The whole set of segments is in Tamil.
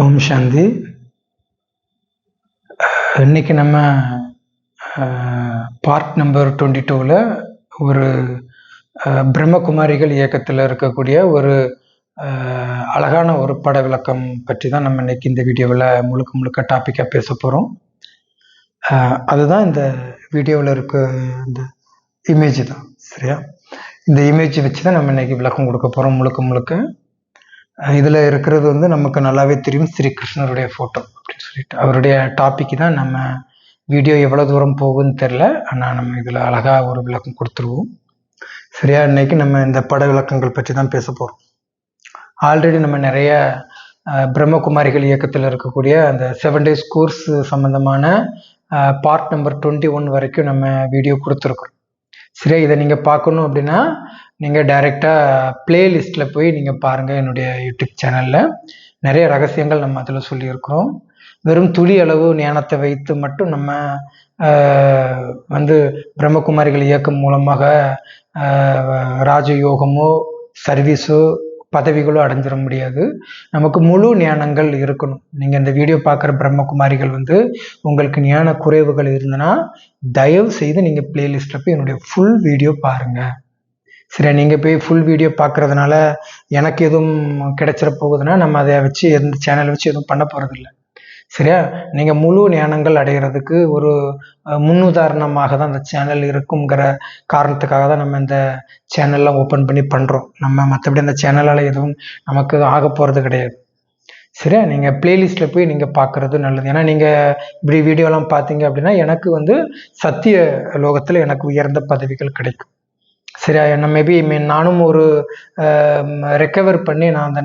ஓம் சாந்தி. இன்னைக்கு நம்ம பார்ட் நம்பர் டுவெண்ட்டி டூவில் ஒரு பிரம்மகுமாரிகள் இயக்கத்தில் இருக்கக்கூடிய ஒரு அழகான ஒரு பட விளக்கம் பற்றி தான் நம்ம இன்னைக்கு இந்த வீடியோவில் முழுக்க முழுக்க டாப்பிக்காக பேச போகிறோம் அதுதான் இந்த வீடியோவில் இருக்க இந்த இமேஜ் தான் சரியா? இந்த இமேஜ் வச்சு தான் நம்ம இன்னைக்கு விளக்கம் கொடுக்க போகிறோம் முழுக்க முழுக்க. இதில் இருக்கிறது வந்து நமக்கு நல்லாவே தெரியும் ஸ்ரீ கிருஷ்ணருடைய ஃபோட்டோ அப்படின்னு சொல்லிட்டு. அவருடைய டாபிக் தான் நம்ம வீடியோ எவ்வளோ தூரம் போகுன்னு தெரில ஆனால் நம்ம இதில் அழகாக ஒரு விளக்கம் கொடுத்துருவோம். சரியா? இன்னைக்கு நம்ம இந்த பட விளக்கங்கள் பற்றி தான் பேச போகிறோம் ஆல்ரெடி நம்ம நிறைய பிரம்மகுமாரிகள் இயக்கத்தில் இருக்கக்கூடிய அந்த செவன் டேஸ் கோர்ஸ் சம்மந்தமான பார்ட் நம்பர் டுவெண்ட்டி ஒன் வரைக்கும் நம்ம வீடியோ கொடுத்துருக்குறோம். சரியா? இதை நீங்கள் பார்க்கணும் அப்படின்னா நீங்கள் டைரெக்டாக பிளேலிஸ்ட்டில் போய் நீங்கள் பாருங்கள் என்னுடைய யூடியூப் சேனலில் நிறைய ரகசியங்கள் நம்ம அதில் சொல்லியிருக்கிறோம். வெறும் துளி அளவு ஞானத்தை வைத்து மட்டும் நம்ம வந்து பிரம்மகுமாரிகள் இயக்கம் மூலமாக ராஜயோகமோ சர்வீஸோ பதவிகளோ அடைஞ்சிட முடியாது. நமக்கு முழு ஞானங்கள் இருக்கணும். நீங்கள் இந்த வீடியோ பார்க்குற பிரம்மகுமாரிகள் வந்து உங்களுக்கு ஞான குறைவுகள் இருந்ததுன்னா தயவு செய்து நீங்கள் பிளேலிஸ்ட்டில் போய் என்னுடைய ஃபுல் வீடியோ பாருங்கள் சரியா நீங்கள் போய் ஃபுல் வீடியோ பார்க்குறதுனால எனக்கு எதுவும் கிடைச்சிட போகுதுன்னா நம்ம அதை வச்சு எந்த சேனலை வச்சு எதுவும் பண்ண போகிறதில்ல சரியா? நீங்கள் முழு ஞானங்கள் அடைகிறதுக்கு ஒரு முன்னுதாரணமாக தான் அந்த சேனல் இருக்குங்கிற காரணத்துக்காக தான் நம்ம இந்த சேனல்லாம் ஓப்பன் பண்ணி பண்ணுறோம் நம்ம மற்றபடி அந்த சேனலால் எதுவும் நமக்கு ஆக போகிறது கிடையாது. சரியா? நீங்கள் பிளேலிஸ்ட்டில் போய் நீங்கள் பார்க்குறது நல்லது. ஏன்னா நீங்கள் இப்படி வீடியோலாம் பார்த்தீங்க அப்படின்னா எனக்கு வந்து சத்திய லோகத்தில் எனக்கு உயர்ந்த பதவிகள் கிடைக்கும். சரியா என்ன மேபி மீன் நானும் ஒரு ரெக்கவர் பண்ணி நான் அந்த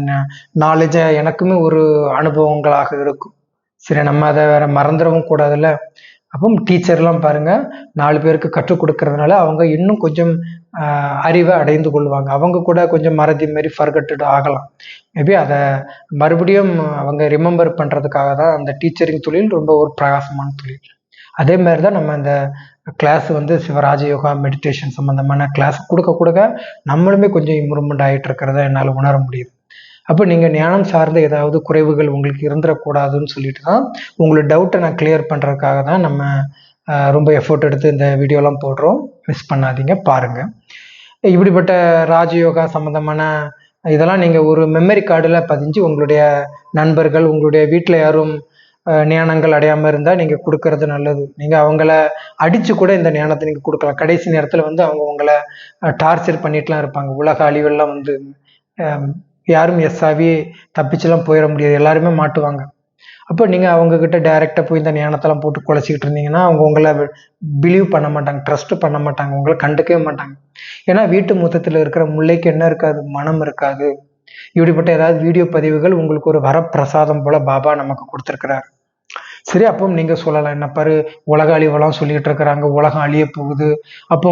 நாலேஜை எனக்குமே ஒரு அனுபவங்களாக இருக்கும். சரி நம்ம அதை வேற மறந்துடவும் கூடாதுல்ல? அப்போ டீச்சர்லாம் பாருங்க நாலு பேருக்கு கற்றுக் கொடுக்கறதுனால அவங்க இன்னும் கொஞ்சம் அறிவை அடைந்து கொள்வாங்க. அவங்க கூட கொஞ்சம் மறதி மாரி ஃபர்கட்டட் ஆகலாம். மேபி அதை மறுபடியும் அவங்க ரிமெம்பர் பண்ணுறதுக்காக தான் அந்த டீச்சரிங் தொழில் ரொம்ப ஒரு பிரகாசமான தொழில். அதே மாதிரி தான் நம்ம இந்த கிளாஸ் வந்து சிவராஜ யோகா மெடிடேஷன் சம்மந்தமான கிளாஸ் கொடுக்க கொடுக்க நம்மளுமே கொஞ்சம் இம்ப்ரூவ்மெண்ட் ஆகிட்டு இருக்கிறத என்னால் உணர முடியுது அப்போ நீங்கள் ஞானம் சார்ந்த ஏதாவது குறைவுகள் உங்களுக்கு இருந்துடக்கூடாதுன்னு சொல்லிட்டு தான் உங்களோட டவுட்டை நான் கிளியர் பண்ணுறதுக்காக தான் நம்ம ரொம்ப எஃபோர்ட் எடுத்து இந்த வீடியோலாம் போடுறோம். மிஸ் பண்ணாதீங்க பாருங்கள் இப்படிப்பட்ட ராஜயோகா சம்மந்தமான இதெல்லாம் நீங்கள் ஒரு மெமரி கார்டில் பதிஞ்சு உங்களுடைய நண்பர்கள் உங்களுடைய வீட்டில் யாரும் ஞானங்கள் அடையாமல் இருந்தால் நீங்கள் கொடுக்கறது நல்லது. நீங்கள் அவங்கள அடித்து கூட இந்த ஞானத்தை நீங்கள் கொடுக்கலாம். கடைசி நேரத்தில் வந்து அவங்க உங்களை டார்ச்சர் பண்ணிட்டுலாம் இருப்பாங்க. உலக அழிவெல்லாம் வந்து யாரும் எஸ்ஸாவி தப்பிச்செல்லாம் போயிட முடியாது. எல்லாருமே மாட்டுவாங்க. அப்போ நீங்கள் அவங்கக்கிட்ட டைரெக்டாக போய் இந்த ஞானத்தெல்லாம் போட்டு குலைச்சிக்கிட்டு இருந்தீங்கன்னா அவங்க உங்களை பிலீவ் பண்ண மாட்டாங்க. ட்ரஸ்ட் பண்ண மாட்டாங்க. உங்களை கண்டுக்கவே மாட்டாங்க. ஏன்னா வீட்டு மொத்தத்தில் இருக்கிற முல்லைக்கு என்ன இருக்காது? மனம் இருக்காது. இப்படிப்பட்ட ஏதாவது வீடியோ பதிவுகள் உங்களுக்கு ஒரு வரப்பிரசாதம் போல பாபா நமக்கு கொடுத்துருக்கிறார். சரி அப்போ நீங்கள் சொல்லலாம். என்ன பாரு உலக அழிவெல்லாம் சொல்லிட்டு இருக்கிறாங்க. உலகம் அழிய போகுது. அப்போ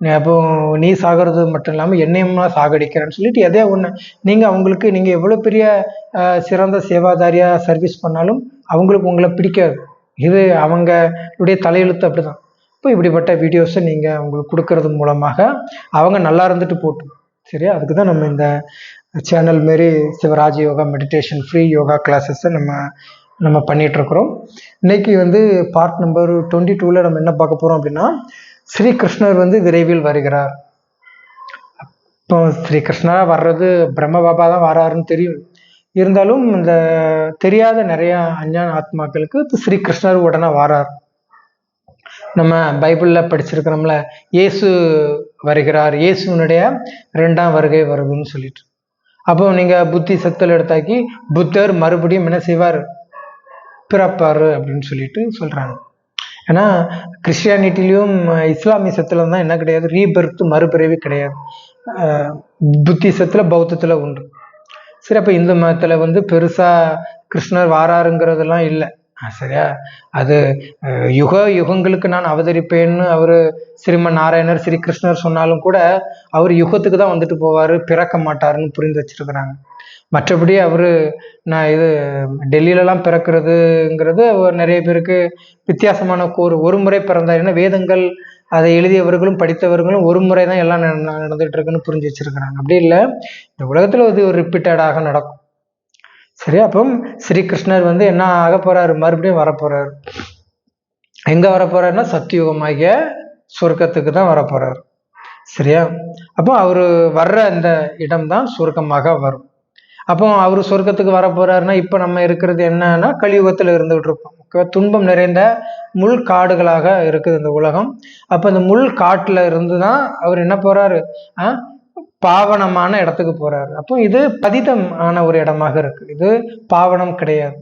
நீ- அப்போ நீ சாகிறது மட்டும் இல்லாமல் என்னையும்னா சாகடிக்கிறேன்னு சொல்லிட்டு எதையா ஒன்று நீங்கள் அவங்களுக்கு நீங்கள் எவ்வளோ பெரிய சிறந்த சேவாதாரியாக சர்வீஸ் பண்ணாலும் அவங்களுக்கு உங்களை பிடிக்காது. இது அவங்களுடைய தலையெழுத்து அப்படிதான். இப்போ இப்படிப்பட்ட வீடியோஸை நீங்கள் அவங்களுக்கு கொடுக்கறது மூலமாக அவங்க நல்லா இருந்துட்டு போட்டு சரியா அதுக்கு தான் நம்ம இந்த சேனல் மாரி சிவராஜ் யோகா மெடிடேஷன் ஃப்ரீ யோகா கிளாஸஸை நம்ம நம்ம பண்ணிகிட்ருக்குறோம் இன்னைக்கு வந்து பார்ட் நம்பர் டுவெண்ட்டி டூவில் நம்ம என்ன பார்க்க போகிறோம் அப்படின்னா ஸ்ரீகிருஷ்ணர் வந்து விரைவில் வருகிறார். இப்போ ஸ்ரீகிருஷ்ணராக வர்றது பிரம்ம பாபா தான் வராருன்னு தெரியும். இருந்தாலும் இந்த தெரியாத நிறையா அஞ்ஞான ஆத்மாக்களுக்கு இப்போ உடனே வாரார். நம்ம பைபிளில் படிச்சிருக்கிறோம்ல இயேசு வருகிறார். இயேசுனுடைய ரெண்டாம் வருகை வருதுன்னு சொல்லிட்டு. அப்போ நீங்கள் புத்தி சத்தில் எடுத்தாக்கி புத்தர் மறுபடியும் என்ன செய்வார்? பிறப்பாரு அப்படின்னு சொல்லிட்டு சொல்கிறாங்க ஏன்னா கிறிஸ்டியானிட்டிலையும் இஸ்லாமியசத்தில் தான் என்ன கிடையாது? ரீபர்த் மறுபிறவி கிடையாது. அஹ் புத்திசத்தில் பௌத்தத்தில் உண்டு. சரி அப்போ இந்து மதத்தில் வந்து பெருசாக கிருஷ்ணர் வாராருங்கிறதெல்லாம் இல்லை. சரியா? அது யுக யுகங்களுக்கு நான் அவதரிப்பேன்னு அவர் ஸ்ரீமன் நாராயணர் ஸ்ரீ கிருஷ்ணர் சொன்னாலும் கூட அவர் யுகத்துக்கு தான் வந்துட்டு போவார் பிறக்க மாட்டாருன்னு புரிந்து வச்சிருக்கிறாங்க. மற்றபடி அவர் நான் இது டெல்லியிலலாம் பிறக்கிறதுங்கிறது அவர் நிறைய பேருக்கு வித்தியாசமான கூறு. ஒரு முறை பிறந்தார். ஏன்னா வேதங்கள் அதை எழுதியவர்களும் படித்தவர்களும் ஒரு முறை தான் எல்லாம் நட- நடந்துட்டு இருக்குன்னு புரிஞ்சு வச்சிருக்கிறாங்க. அப்படி இல்லை இந்த உலகத்தில் இது ஒரு ரிப்பீட்டடாக நடக்கும். சரியா? அப்போ ஸ்ரீகிருஷ்ணர் வந்து என்ன ஆக போறாரு? மறுபடியும் வரப்போறாரு. எங்க வரப்போறாருன்னா சத்தியுகமாகிய சொர்க்கத்துக்கு தான் வரப்போறாரு. சரியா? அப்போ அவரு வர்ற அந்த இடம் தான் சொர்க்கமாக வரும். அப்போ அவர் சொர்க்கத்துக்கு வர போறாருன்னா இப்போ நம்ம இருக்கிறது என்னன்னா கலியுகத்தில் இருந்துகிட்டு இருக்கோம் துன்பம் நிறைந்த முள் காடுகளாக இருக்குது இந்த உலகம். அப்போ இந்த முள் காட்டுல இருந்து தான் அவர் என்ன போறாரு? ஆ பாவனமான இடத்துக்கு போறாரு. அப்போ இது பதிதம் ஆன ஒரு இடமாக இருக்கு. இது பாவனம் கிடையாது.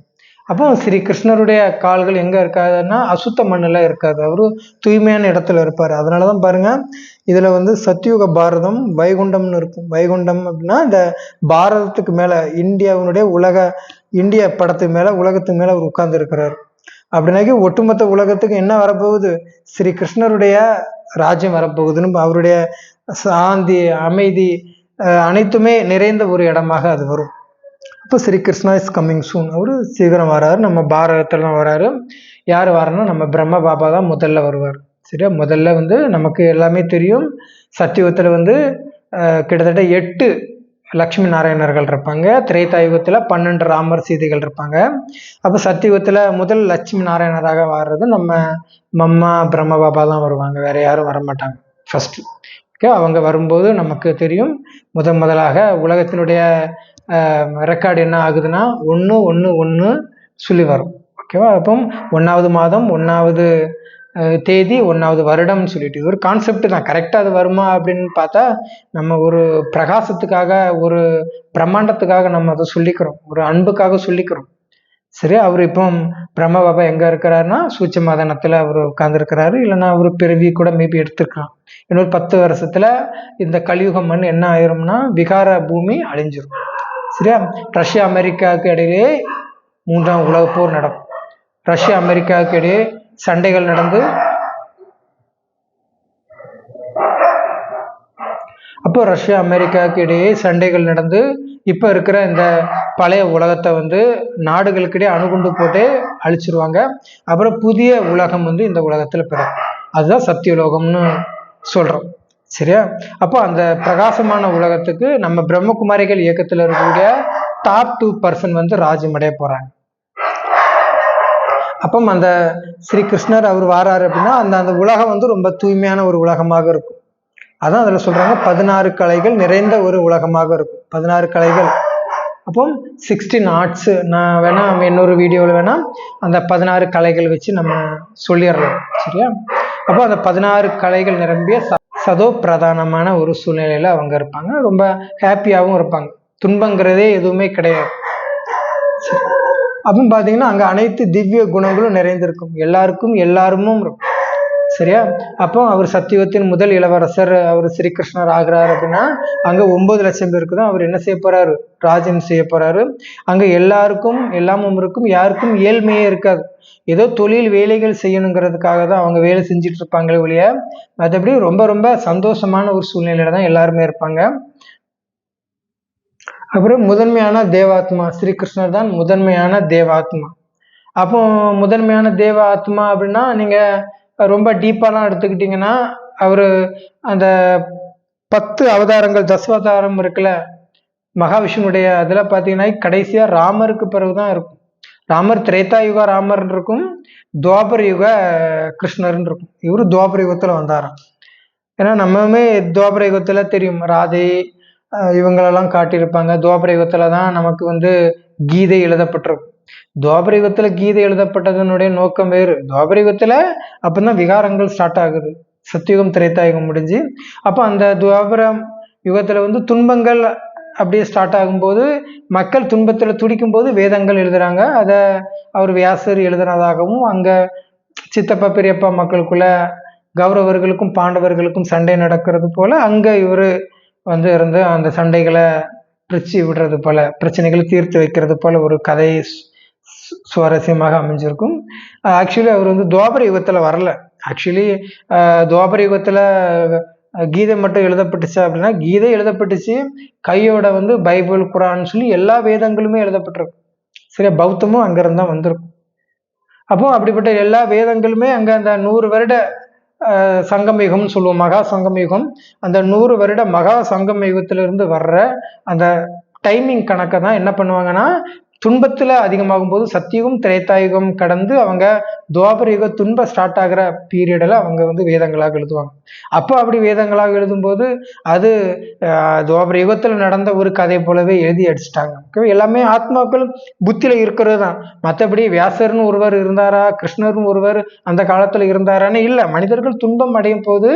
அப்போ ஸ்ரீ கிருஷ்ணருடைய கால்கள் எங்க இருக்காதுன்னா அசுத்த மண்ணில் இருக்காது. அவரு தூய்மையான இடத்துல இருப்பாரு. அதனாலதான் பாருங்க இதுல வந்து சத்யுக பாரதம் வைகுண்டம்னு இருக்கும். வைகுண்டம் அப்படின்னா இந்த பாரதத்துக்கு மேல இந்தியாவினுடைய உலக இந்திய படத்துக்கு மேல உலகத்துக்கு மேல அவர் உட்கார்ந்து இருக்கிறார் அப்படின்னாக்கி ஒட்டுமொத்த உலகத்துக்கு என்ன வரப்போகுது? ஸ்ரீ கிருஷ்ணருடைய ராஜ்யம் வரப்போகுதுன்னு அவருடைய சாந்தி அமைதி அனைத்துமே நிறைந்த ஒரு இடமாக அது வரும். அப்போ Shri Krishna is coming soon அவர் சீக்கிரம் வராரு. நம்ம பாரதத்துல வராரு. யார் வராருன்னா நம்ம பிரம்ம பாபா தான் முதல்ல வருவார். சரியா? முதல்ல வந்து நமக்கு எல்லாமே தெரியும். சத்தியுகத்தில் வந்து கிட்டத்தட்ட எட்டு லக்ஷ்மி நாராயணர்கள் இருப்பாங்க. திரேதாயுகத்தில் பன்னெண்டு ராமர் சீதைகள் இருப்பாங்க. அப்போ சத்தியுகத்தில் முதல் லட்சுமி நாராயணராக வர்றது நம்ம மம்மா பிரம்ம பாபா தான் வருவாங்க. வேற யாரும் வர மாட்டாங்க அவங்க வரும்போது நமக்கு தெரியும். முதன் முதலாக உலகத்தினுடைய ரெக்கார்டு என்ன ஆகுதுன்னா ஒன்று ஒன்று ஒன்று சொல்லி வரும். ஓகேவா அப்போ ஒன்றாவது மாதம் ஒன்றாவது தேதி ஒன்றாவது வருடம்னு சொல்லிட்டு இது ஒரு கான்செப்ட் தான். கரெக்டாக அது வருமா அப்படின்னு பார்த்தா நம்ம ஒரு பிரகாசத்துக்காக ஒரு பிரம்மாண்டத்துக்காக நம்ம அதை சொல்லிக்கிறோம். ஒரு அன்புக்காக சொல்லிக்கிறோம். சரி அவர் இப்போ பிரம்ம பாபா எங்க இருக்கிறாருன்னா சூட்ச மதனத்துல அவர் உட்கார்ந்துருக்கிறாரு. இல்லைன்னா அவர் பிறவி கூட மேபி எடுத்திருக்கலாம். இன்னொரு பத்து வருஷத்துல இந்த கலியுகம் மண் என்ன ஆயிரும்னா விகார பூமி அழிஞ்சிரும். சரியா? ரஷ்யா அமெரிக்காவுக்கு இடையிலே மூன்றாம் உலக போர் நடக்கும். ரஷ்யா அமெரிக்காவுக்கு இடையே சண்டைகள் நடந்து. அப்போ ரஷ்யா அமெரிக்காவுக்கு இடையே சண்டைகள் நடந்து. இப்போ இருக்கிற இந்த பழைய உலகத்தை வந்து நாடுகளுக்கிடையே அணுகுண்டு போட்டு அழிச்சிருவாங்க. அப்புறம் புதிய உலகம் வந்து இந்த உலகத்தில் பிறக்கும். அதுதான் சத்தியலோகம்னு சொல்கிறோம் சரியா? அப்போ அந்த பிரகாசமான உலகத்துக்கு நம்ம பிரம்மகுமாரிகள் இயக்கத்தில் இருக்கக்கூடிய டாப் டூ பர்சன் வந்து ராஜமடைய போகிறாங்க அப்போ அந்த ஸ்ரீ கிருஷ்ணர் அவர் வாராரு அப்படின்னா அந்த அந்த உலகம் வந்து ரொம்ப தூய்மையான ஒரு உலகமாக இருக்கும். அதான் அதில் சொல்கிறாங்க பதினாறு கலைகள் நிறைந்த ஒரு உலகமாக இருக்கும். பதினாறு கலைகள். அப்போ சிக்ஸ்டீன் ஆர்ட்ஸு நான் வேணால் இன்னொரு வீடியோவில் வேணால் அந்த பதினாறு கலைகள் வச்சு நம்ம சொல்லிடுறோம் சரியா? அப்போ அந்த பதினாறு கலைகள் நிரம்பிய ச- சதோ பிரதானமான ஒரு சூழ்நிலையில் அவங்க இருப்பாங்க. ரொம்ப ஹாப்பியாகவும் இருப்பாங்க. துன்பங்கிறதே எதுவுமே கிடையாது. அப்போ பார்த்தீங்கன்னா அங்கே அனைத்து திவ்ய குணங்களும் நிறைந்திருக்கும். எல்லாருக்கும் எல்லாருமும் இருக்கும். சரியா? அப்போ அவர் சத்தியுகத்தின் முதல் இளவரசர் அவர் ஸ்ரீகிருஷ்ணர் ஆகிறார் அப்படின்னா அங்கே ஒன்பது லட்சம் பேருக்கு தான் அவர் என்ன செய்ய போறாரு? ராஜ்யம் செய்ய போறாரு. அங்கே எல்லாருக்கும் எல்லாமும் இருக்கும் யாருக்கும் ஏழ்மையே இருக்காது. ஏதோ தொழில் வேலைகள் செய்யணுங்கிறதுக்காக தான் அவங்க வேலை செஞ்சுட்டு இருப்பாங்களே ஒழிய மற்றபடி ரொம்ப ரொம்ப சந்தோஷமான ஒரு சூழ்நிலையில தான் எல்லாருமே இருப்பாங்க. அப்புறம் முதன்மையான தேவாத்மா ஸ்ரீகிருஷ்ணர் தான் முதன்மையான தேவாத்மா. அப்போ முதன்மையான தேவ ஆத்மா அப்படின்னா நீங்கள் ரொம்ப டீப்பாலாம் எடுத்துக்கிட்டிங்கன்னா அவர் அந்த பத்து அவதாரங்கள் தசாவதாரம் இருக்குல்ல மகாவிஷ்ணுடைய அதில் பார்த்தீங்கன்னா கடைசியாக ராமருக்கு பிறகுதான் இருக்கும். ராமர் திரேதா யுக ராமர் இருக்கும் துவாபர யுக கிருஷ்ணர்னு இருக்கும். இவரு துவாபர யுகத்தில் வந்தாராம். ஏன்னா நம்மமே துவாபர யுகத்தில் தெரியும். ராதை இவங்களெல்லாம் காட்டியிருப்பாங்க. துவாபர யுகத்தில் தான் நமக்கு வந்து கீதை எழுதப்பட்டிருக்கும். துவாபரிகத்துல கீதை எழுதப்பட்டதனுடைய நோக்கம் வேறு. துவாபர யுகத்துல அப்பதான் விகாரங்கள் ஸ்டார்ட் ஆகுது. சத்தியுகம் திரைத்தாயுகம் முடிஞ்சு. அப்போ அந்த துவாபரம் யுகத்துல வந்து துன்பங்கள் அப்படியே ஸ்டார்ட் ஆகும்போது மக்கள் துன்பத்துல துடிக்கும் போது வேதங்கள் எழுதுறாங்க. அதை அவர் வியாசர் எழுதுனதாகவும் அங்க சித்தப்பா பெரியப்பா மக்களுக்குள்ள கௌரவர்களுக்கும் பாண்டவர்களுக்கும் சண்டை நடக்கிறது போல அங்க இவரு வந்து இருந்து அந்த சண்டைகளை பிரிச்சு விடுறது போல பிரச்சனைகளை தீர்த்து வைக்கிறது போல ஒரு கதை சுவாரஸ்யமாக அமைஞ்சிருக்கும். ஆக்சுவலி அவர் வந்து துவாபர யுகத்துல வரல. ஆக்சுவலி துவாபர யுகத்துல கீதை மட்டும் எழுதப்பட்டுச்சு அப்படின்னா கீதை எழுதப்பட்டுச்சு கையோட வந்து பைபிள் குரான் சொல்லி எல்லா வேதங்களுமே எழுதப்பட்டிருக்கும். சரியா பௌத்தமும் அங்கிருந்து தான் வந்திருக்கும். அப்போ அப்படிப்பட்ட எல்லா வேதங்களுமே அங்க அந்த நூறு வருட சங்கமயுகம்னு சங்கம் யுகம்னு சொல்லுவோம் மகா சங்கம் யுகம் அந்த நூறு வருட மகா சங்கமயுகத்திலிருந்து வர்ற அந்த டைமிங் கணக்கை தான் என்ன பண்ணுவாங்கன்னா துன்பத்தில் அதிகமாகும் போது சத்தியுகம் திரேத்தாயுகம் கடந்து அவங்க துவாபர துன்ப ஸ்டார்ட் ஆகிற பீரியடில் அவங்க வந்து வேதங்களாக எழுதுவாங்க. அப்போ அப்படி வேதங்களாக எழுதும்போது அது துவாபர யுகத்தில் நடந்த ஒரு கதை போலவே எழுதி அடிச்சிட்டாங்க. எல்லாமே ஆத்மாக்கள் புத்தியில் இருக்கிறது தான் மற்றபடி வியாசர்னு ஒருவர் இருந்தாரா கிருஷ்ணர்னு ஒருவர் அந்த காலத்தில் இருந்தாரான்னு இல்லை. மனிதர்கள் துன்பம் அடையும் போது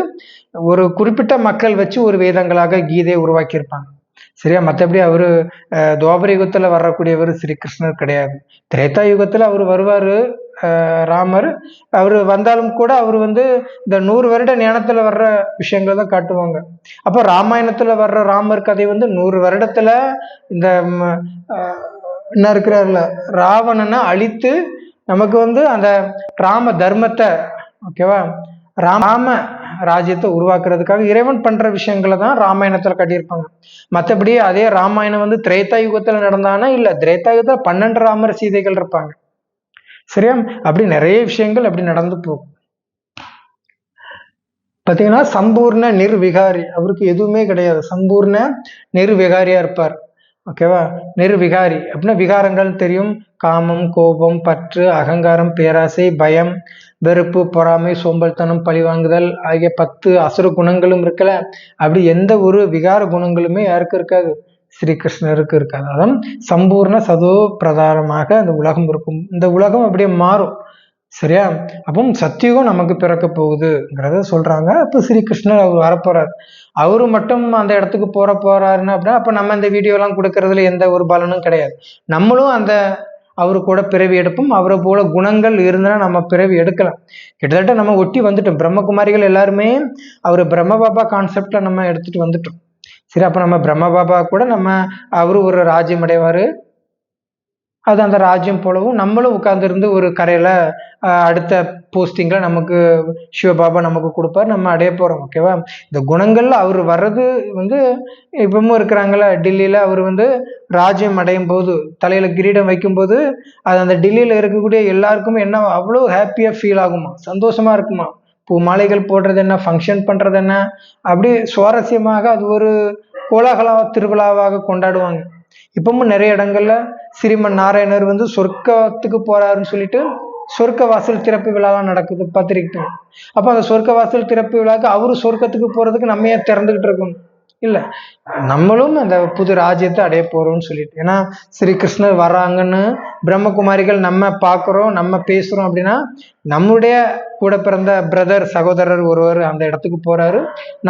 ஒரு குறிப்பிட்ட மக்கள் வச்சு ஒரு வேதங்களாக கீதையை உருவாக்கியிருப்பாங்க. சரியா? மற்றபடி அவர் அஹ், துவாபர வரக்கூடியவர் ஸ்ரீ கிருஷ்ணர் கிடையாது. திரேதா யுகத்தில் அவர் வருவார் ராமர். அவர் வந்தாலும் கூட அவர் வந்து இந்த நூறு வருட ஞானத்துல வர்ற விஷயங்களை தான் காட்டுவாங்க. அப்போ ராமாயணத்துல வர்ற ராமர் கதை வந்து நூறு வருடத்துல இந்த என்ன இருக்கிறார்ல ராவணனை அழித்து நமக்கு வந்து அந்த ராம தர்மத்தை ஓகேவா? ராம ராஜ்யத்தை உருவாக்குறதுக்காக இறைவன் பண்ற விஷயங்களை தான் ராமாயணத்துல கட்டியிருப்பாங்க. மற்றபடி அதே ராமாயணம் வந்து திரேதா யுகத்துல நடந்தானா? இல்ல திரேதா யுகத்துல பன்னெண்டு ராமர் சீதைகள் இருப்பாங்க. சரியா? அப்படி நிறைய விஷயங்கள் அப்படி நடந்து போகும். பாத்தீங்கன்னா சம்பூர்ண நிர்விகாரி. அவருக்கு எதுவுமே கிடையாது. சம்பூர்ண நிர்விகாரியா இருப்பார். ஓகேவா நிர்விகாரி. அப்படின்னா விகாரங்கள் தெரியும். காமம் கோபம் பற்று அகங்காரம் பேராசை பயம் வெறுப்பு பொறாமை சோம்பல்தனம் பழிவாங்குதல் ஆகிய பத்து அசுர குணங்களும் இருக்கல அப்படி எந்த ஒரு விகார குணங்களுமே யாருக்கு இருக்காது? ஸ்ரீகிருஷ்ணருக்கு இருக்காது. அதான் சம்பூர்ண சதோ பிரதானமாக அந்த உலகம் இருக்கும். இந்த உலகம் அப்படியே மாறும். சரியா? அப்போ சத்தியுகம் நமக்கு பிறக்க போகுதுங்கிறத சொல்றாங்க. அப்போ ஸ்ரீகிருஷ்ணர் அவர் வரப்போறார். அவரு மட்டும் அந்த இடத்துக்கு போற போறாருன்னு அப்படின்னா அப்போ நம்ம இந்த வீடியோலாம் கொடுக்கறதுல எந்த ஒரு பலனும் கிடையாது. நம்மளும் அந்த அவரு கூட பிறவி எடுப்போம். அவரை போல குணங்கள் இருந்தா நம்ம பிறவி எடுக்கலாம். கிட்டத்தட்ட நம்ம ஒட்டி வந்துட்டோம். பிரம்மகுமாரிகள் எல்லாருமே அவர் பிரம்ம பாபா கான்செப்ட்ல நம்ம எடுத்துட்டு வந்துட்டோம். சரி அப்ப நம்ம பிரம்ம பாபா கூட நம்ம அவரு ஒரு ராஜ்யம் அடைவாரு. அது அந்த ராஜ்யம் போலவும் நம்மளும் உட்காந்துருந்து ஒரு கரையில அடுத்த போஸ்டிங்கில் நமக்கு சிவபாபா நமக்கு கொடுப்பார் நம்ம அடைய போகிறோம் ஓகேவா இந்த குணங்கள்ல அவர் வர்றது வந்து இப்பவும் இருக்கிறாங்கல்ல டெல்லியில் அவர் வந்து ராஜ்யம் அடையும் போது தலையில கிரீடம் வைக்கும்போது அது அந்த டெல்லியில் இருக்கக்கூடிய எல்லாருக்கும் என்ன அவ்வளோ ஹாப்பியாக ஃபீல் ஆகுமா? சந்தோஷமா இருக்குமா? பூ மாலைகள் போடுறது என்ன? ஃபங்க்ஷன் பண்ணுறது என்ன? அப்படி சுவாரஸ்யமாக அது ஒரு கோலாகல திருவிழாவாக கொண்டாடுவாங்க. இப்பவும் நிறைய இடங்கள்ல ஸ்ரீமன் நாராயணர் வந்து சொர்க்கத்துக்கு போறாருன்னு சொல்லிட்டு சொர்க்க வாசல் திறப்பு விழாலாம் நடக்குது பார்த்திருக்கீங்க அப்ப அந்த சொர்க்க வாசல் திறப்பு விழாக்கு அவரு சொர்க்கத்துக்கு போறதுக்கு நம்ம ஏன் திறந்துகிட்டு இருக்கணும் இல்ல நம்மளும் அந்த புது ராஜ்யத்தை அடைய போறோம்னு சொல்லிட்டு. ஏன்னா ஸ்ரீ கிருஷ்ணர் வர்றாங்கன்னு பிரம்மகுமாரிகள் நம்ம பார்க்குறோம் நம்ம பேசுறோம் அப்படின்னா நம்முடைய கூட பிறந்த பிரதர் சகோதரர் ஒருவர் அந்த இடத்துக்கு போறாரு.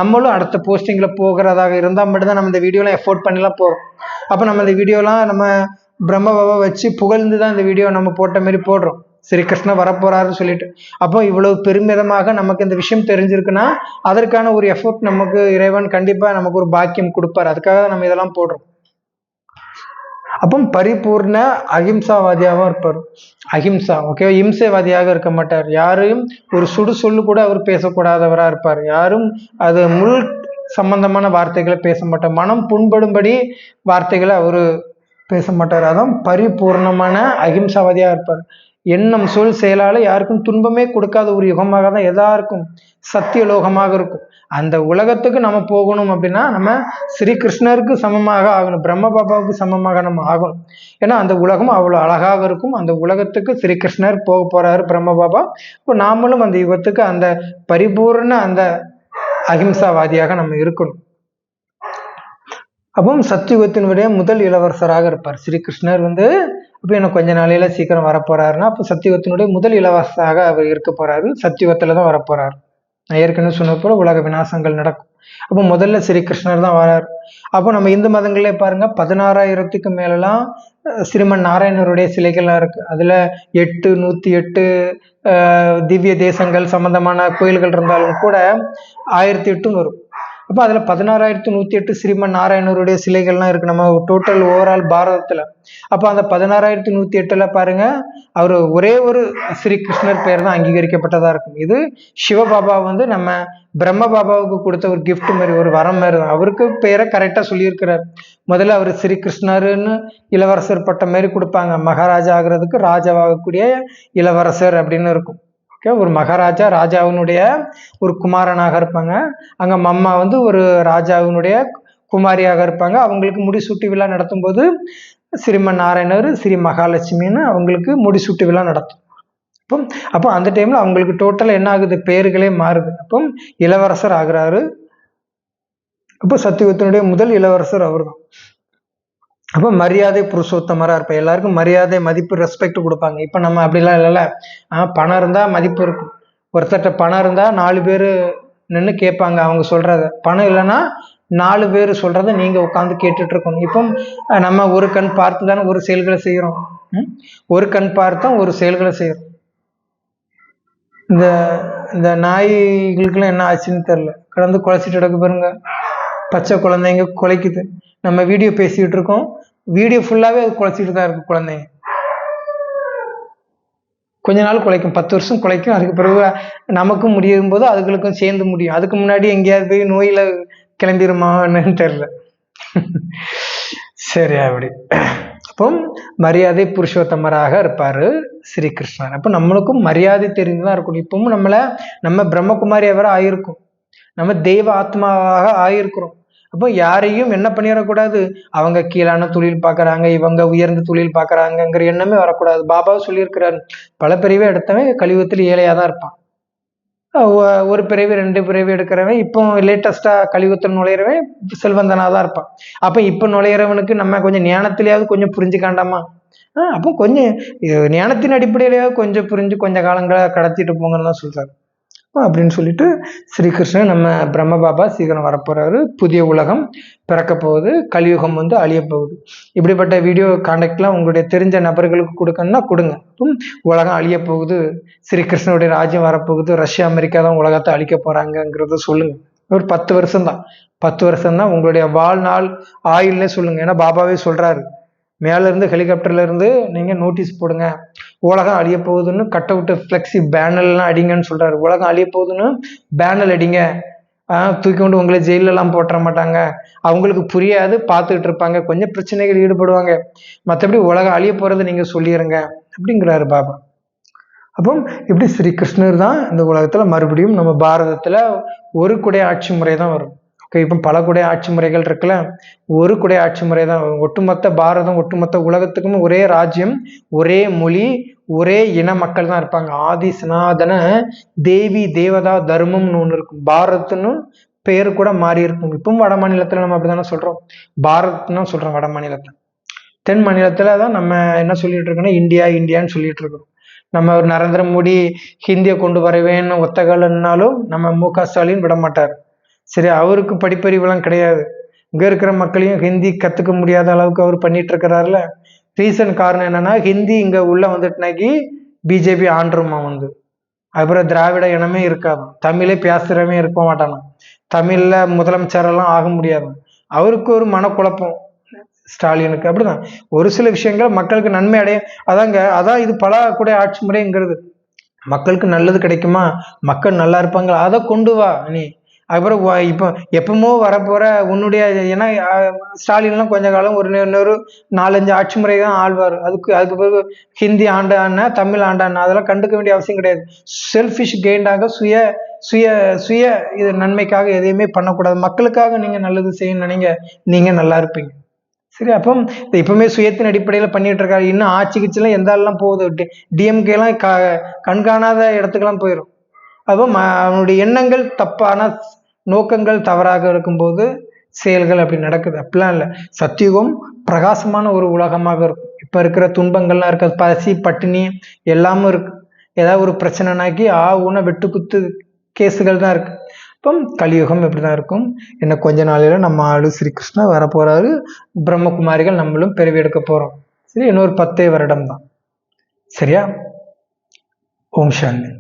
நம்மளும் அடுத்த போஸ்டிங்ல போகிறதாக இருந்தால் மட்டும்தான் நம்ம இந்த வீடியோலாம் எஃபோர்ட் பண்ணிலாம் போறோம். அப்போ நம்ம இந்த வீடியோலாம் நம்ம பிரம்மபாவை வச்சு புகழ்ந்து தான் இந்த வீடியோ நம்ம போட்ட மாதிரி போடுறோம். ஸ்ரீ கிருஷ்ணன் வரப்போறாருன்னு சொல்லிட்டு. அப்போ இவ்வளவு பெருமிதமாக நமக்கு இந்த விஷயம் தெரிஞ்சிருக்குன்னா அதற்கான ஒரு எஃபர்ட் நமக்கு இறைவன் கண்டிப்பா நமக்கு ஒரு பாக்கியம் கொடுப்பார். அதுக்காக தான் நம்ம இதெல்லாம் போடுறோம். அப்போ பரிபூர்ண அகிம்சாவாதியாகவும் இருப்பார். அஹிம்சா ஓகே இம்சைவாதியாக இருக்க மாட்டார். யாரையும் ஒரு சுடு சொல்லு கூட அவர் பேசக்கூடாதவராக இருப்பார். யாரும் அது முள் சம்பந்தமான வார்த்தைகளை பேச மாட்டார். மனம் புண்படும்படி வார்த்தைகளை அவர் பேச மாட்டார் அதான் பரிபூர்ணமான அகிம்சாவதியாக இருப்பார். எண்ணம் சொல் செயலால் யாருக்கும் துன்பமே கொடுக்காத ஒரு யுகமாக தான் எல்லாருக்கும் சத்தியலோகமாக இருக்கும். அந்த உலகத்துக்கு நம்ம போகணும் அப்படின்னா நம்ம ஸ்ரீகிருஷ்ணருக்கு சமமாக ஆகணும் பிரம்ம பாபாவுக்கு சமமாக நம்ம ஆகணும். ஏன்னா அந்த உலகம் அவ்வளோ அழகாக இருக்கும். அந்த உலகத்துக்கு ஸ்ரீகிருஷ்ணர் போக போறாரு பிரம்ம பாபா. இப்போ நாமளும் அந்த யுகத்துக்கு அந்த பரிபூர்ண அந்த அகிம்சாவாதியாக நம்ம இருக்கணும். அப்போ சத்தியுகத்தினுடைய முதல் இளவரசராக இருப்பார். ஸ்ரீகிருஷ்ணர் வந்து அப்போ எனக்கு கொஞ்ச நாளையில சீக்கிரம் வரப்போறாருன்னா அப்போ சத்தியுகத்தினுடைய முதல் இளவரசராக அவர் இருக்க போறாரு. சத்தியுகத்துல தான் வரப்போறாரு. நான் ஏற்கனவே சொன்னது போல உலக விநாசங்கள் நடக்கும். அப்போ முதல்ல ஸ்ரீகிருஷ்ணர் தான் வராரு. அப்போ நம்ம இந்து மதங்களே பாருங்க பதினாறாயிரத்துக்கு மேலெல்லாம் ஸ்ரீமன் நாராயணருடைய சிலைகள்லாம் இருக்கு. அதுல எட்டு நூத்தி எட்டு திவ்ய தேசங்கள் சம்பந்தமான கோயில்கள் இருந்தாலும் கூட ஆயிரத்தி எட்டும் வரும் அப்போ அதில் பதினாறாயிரத்தி நூற்றி எட்டு ஸ்ரீமன் நாராயணருடைய சிலைகள்லாம் இருக்கு. நம்ம டோட்டல் ஓவரால் பாரதத்தில். அப்போ அந்த பதினாறாயிரத்தி நூற்றி எட்டில் பாருங்கள் அவர் ஒரே ஒரு ஸ்ரீ கிருஷ்ணர் பெயர் தான் அங்கீகரிக்கப்பட்டதாக இருக்கும். இது சிவபாபா வந்து நம்ம பிரம்ம பாபாவுக்கு கொடுத்த ஒரு கிஃப்ட் மாதிரி ஒரு வரம் மாதிரி தான். அவருக்கு பெயரை கரெக்டாக சொல்லியிருக்கிறார். முதல்ல அவர் ஸ்ரீ கிருஷ்ணருன்னு இளவரசர் பட்டம் மாதிரி கொடுப்பாங்க. மகாராஜா ஆகிறதுக்கு ராஜாவாகக்கூடிய இளவரசர் அப்படின்னு இருக்கும். ஒரு மகாராஜா ராஜாவினுடைய ஒரு குமாரனாக இருப்பாங்க. அங்கே மம்மா வந்து ஒரு ராஜாவினுடைய குமாரியாக இருப்பாங்க. அவங்களுக்கு முடிசூட்டு விழா நடத்தும் போது ஸ்ரீமன் நாராயணர் ஸ்ரீ மகாலட்சுமின்னு அவங்களுக்கு முடிசூட்டு விழா நடத்தும். அப்போ அப்போ அந்த டைமில் அவங்களுக்கு டோட்டலாக என்ன ஆகுது? பேர்களே மாறுது. அப்போ இளவரசர் ஆகிறாரு. அப்போ சத்தியுகத்தினுடைய முதல் இளவரசர் அவர் தான் அப்போ மரியாதை புருஷோத்தமராக இருப்பேன் எல்லாருக்கும் மரியாதை மதிப்பு ரெஸ்பெக்ட் கொடுப்பாங்க. இப்போ நம்ம அப்படிலாம் இல்லைல்ல. பணம் இருந்தால் மதிப்பு இருக்கும். ஒருத்தர்கிட்ட பணம் இருந்தால் நாலு பேர் நின்று கேட்பாங்க அவங்க சொல்கிறத பணம் இல்லைன்னா நாலு பேர் சொல்கிறத நீங்கள் உட்காந்து கேட்டுட்டு இருக்கணும். இப்போ நம்ம ஒரு கண் பார்த்து தானே ஒரு செயல்களை செய்கிறோம் ஒரு கண் பார்த்தோம் ஒரு செயல்களை செய்கிறோம் இந்த இந்த நாய்களுக்கெல்லாம் என்ன ஆச்சுன்னு தெரில கடந்து குழச்சிட்டு கிடக்கு பாருங்க. பச்சை குழந்தைங்க குலைக்குது. நம்ம வீடியோ பேசிக்கிட்டு இருக்கோம் வீடியோ ஃபுல்லாகவே அது குலைச்சிட்டு தான் இருக்கு குழந்தைங்க. கொஞ்ச நாள் குலைக்கும். பத்து வருஷம் குலைக்கும். அதுக்கு பிறகு நமக்கும் முடியும் போது அதுகளுக்கும் சேர்ந்து முடியும். அதுக்கு முன்னாடி எங்கேயாவது போய் நோயில் கிளம்பிடுமான்னு தெரில சரி அப்படி. அப்போ மரியாதை புருஷோத்தமராக இருப்பார் ஸ்ரீகிருஷ்ணன் அப்போ நம்மளுக்கும் மரியாதை தெரிஞ்சுதான் இருக்கணும். இப்பவும் நம்மளை நம்ம பிரம்மகுமாரி வர ஆயிருக்கும். நம்ம தெய்வ ஆத்மாவாக ஆயிருக்கிறோம். அப்போ யாரையும் என்ன பண்ணிடக்கூடாது? அவங்க கீழான தொழில் பார்க்குறாங்க இவங்க உயர்ந்த தொழில் பார்க்குறாங்கங்கிற எண்ணமே வரக்கூடாது. பாபாவை சொல்லியிருக்கிறாரு பல பிரிவை எடுத்தவன் கழிவுத்தில் ஏழையாக தான் இருப்பான் ஒரு பிறவி ரெண்டு பிறவி எடுக்கிறவன் இப்போ லேட்டஸ்ட்டாக கழிவுத்தில் நுழையிறவன் செல்வந்தனாக தான் இருப்பான். அப்போ இப்போ நுழையிறவனுக்கு நம்ம கொஞ்சம் ஞானத்திலேயாவது கொஞ்சம் புரிஞ்சுக்காண்டாமா? அப்போ கொஞ்சம் ஞானத்தின் அடிப்படையிலேயாவது கொஞ்சம் புரிஞ்சு கொஞ்சம் காலங்களை கடத்திட்டு போங்கன்னு தான் சொல்கிறாரு அப்படின்னு சொல்லிட்டு ஸ்ரீகிருஷ்ணன் நம்ம பிரம்ம பாபா சீக்கிரம் வரப்போகிறாரு புதிய உலகம் பிறக்க போகுது. கலியுகம் வந்து அழிய போகுது. இப்படிப்பட்ட வீடியோ காண்டாக்ட்லாம் உங்களுடைய தெரிஞ்ச நபர்களுக்கு கொடுக்கணும்னா கொடுங்க. உலகம் அழிய போகுது. ஸ்ரீகிருஷ்ணனுடைய ராஜ்யம் வரப்போகுது. ரஷ்யா அமெரிக்கா தான் உலகத்தை அழிக்க போகிறாங்கங்கிறத சொல்லுங்கள் ஒரு பத்து வருஷம் தான் பத்து வருஷம் தான் உங்களுடைய வாழ்நாள் ஆயுள்னே சொல்லுங்கள் ஏன்னா பாபாவே சொல்கிறாரு மேலேருந்து ஹெலிகாப்டர்லேருந்து நீங்கள் நோட்டீஸ் போடுங்க. உலகம் அழிய போகுதுன்னு கட் அவுட்டு ஃப்ளெக்ஸி பேனல்லாம் அடிங்கன்னு சொல்கிறாரு உலகம் அழிய போகுதுன்னு பேனல் அடிங்க. தூக்கி கொண்டு உங்களை ஜெயிலெல்லாம் போட்டுற மாட்டாங்க. அவங்களுக்கு புரியாது பார்த்துக்கிட்டு இருப்பாங்க. கொஞ்சம் பிரச்சனைகள் ஈடுபடுவாங்க. மற்றபடி உலகம் அழிய போகிறத நீங்கள் சொல்லிடுங்க அப்படிங்கிறாரு பாபா. அப்போ இப்படி ஸ்ரீ கிருஷ்ணர் தான் இந்த உலகத்தில் மறுபடியும் நம்ம பாரதத்தில் ஒரு குடை ஆட்சி முறை தான் வரும். இப்போ பல குடை ஆட்சி முறைகள் இருக்குல்ல? ஒரு குடை ஆட்சி முறை தான் ஒட்டுமொத்த பாரதம் ஒட்டுமொத்த உலகத்துக்கும் ஒரே ராஜ்யம் ஒரே மொழி ஒரே இன மக்கள் தான் இருப்பாங்க. ஆதி சனாதன தேவி தேவதா தர்மம்னு ஒன்று இருக்கும். பாரத்னு பேர் கூட மாறி இருக்கும். இப்பவும் வட மாநிலத்தில் நம்ம அப்படிதானே சொல்றோம். பாரத்னு சொல்றோம் வட மாநிலத்தில். தென் மாநிலத்தில் தான் நம்ம என்ன சொல்லிட்டு இருக்கோம்னா இந்தியா இந்தியான்னு சொல்லிட்டு இருக்கோம். நம்ம ஒரு நரேந்திர மோடி ஹிந்தியை கொண்டு வரவேன்னு ஒத்தகலன்னாலும் நம்ம மு க ஸ்டாலின் விட மாட்டார் சரி அவருக்கு படிப்பறிவுலாம் கிடையாது. இங்கே இருக்கிற மக்களையும் ஹிந்தி கற்றுக்க முடியாத அளவுக்கு அவர் பண்ணிட்டு இருக்கிறாருல ரீசன் காரணம் என்னன்னா ஹிந்தி இங்கே உள்ள வந்துட்டுனாக்கி பிஜேபி ஆண்டுருமா வந்து அப்புறம் திராவிட இனமே இருக்காது. தமிழே பேசுகிறவே இருக்க மாட்டானா? தமிழில் முதலமைச்சரெல்லாம் ஆக முடியாது. அவருக்கு ஒரு மனக்குழப்பம். ஸ்டாலினுக்கு அப்படிதான். ஒரு சில விஷயங்கள் மக்களுக்கு நன்மை அடையும் அதாங்க அதான் இது பல கூட ஆட்சி முறைங்கிறது. மக்களுக்கு நல்லது கிடைக்குமா? மக்கள் நல்லா இருப்பாங்க அதை கொண்டு வா நீ. அதுக்கப்புறம் இப்போ எப்பமோ வரப்போகிற உன்னுடைய ஏன்னா ஸ்டாலின்லாம் கொஞ்ச காலம் ஒரு இன்னொரு நாலஞ்சு ஆட்சி முறை தான் ஆழ்வார் அதுக்கு அதுக்கு பிறகு ஹிந்தி ஆண்டான்னா தமிழ் ஆண்டான அதெல்லாம் கண்டுக்க வேண்டிய அவசியம் கிடையாது. செல்ஃபிஷ் கெயின்டாக சுய சுய சுய இது நன்மைக்காக எதையுமே பண்ணக்கூடாது. மக்களுக்காக நீங்கள் நல்லது செய்யணும் நினைங்க. நீங்கள் நல்லா இருப்பீங்க. சரி அப்போ இப்பவுமே சுயத்தின் அடிப்படையில் பண்ணிட்டு இருக்காரு. இன்னும் ஆட்சி கிச்சிலாம் எந்த ஆள்லாம் போகுது? டிஎம்கேலாம் க கண்காணாத இடத்துக்கெல்லாம் போயிடும் அப்போ அவனுடைய எண்ணங்கள் தப்பான நோக்கங்கள் தவறாக இருக்கும்போது செயல்கள் அப்படி நடக்குது. அப்படிலாம் இல்லை. சத்தியுகம் பிரகாசமான ஒரு உலகமாக இருக்கும். இப்போ இருக்கிற துன்பங்கள்லாம் இருக்க பசி பட்டினி எல்லாமும் இருக்கு. ஏதாவது ஒரு பிரச்சனைனாக்கி ஆ ஊன வெட்டுக்குத்து கேஸுகள் தான் இருக்கு. இப்போ கலியுகம் இப்படி தான் இருக்கும். இன்னும் கொஞ்ச நாளில் நம்ம ஆளு ஸ்ரீகிருஷ்ணா வர பிரம்மகுமாரிகள் நம்மளும் பிறவி எடுக்க போகிறோம் சரி இன்னொரு பத்தே வருடம் தான். சரியா? ஓம் சாந்தி.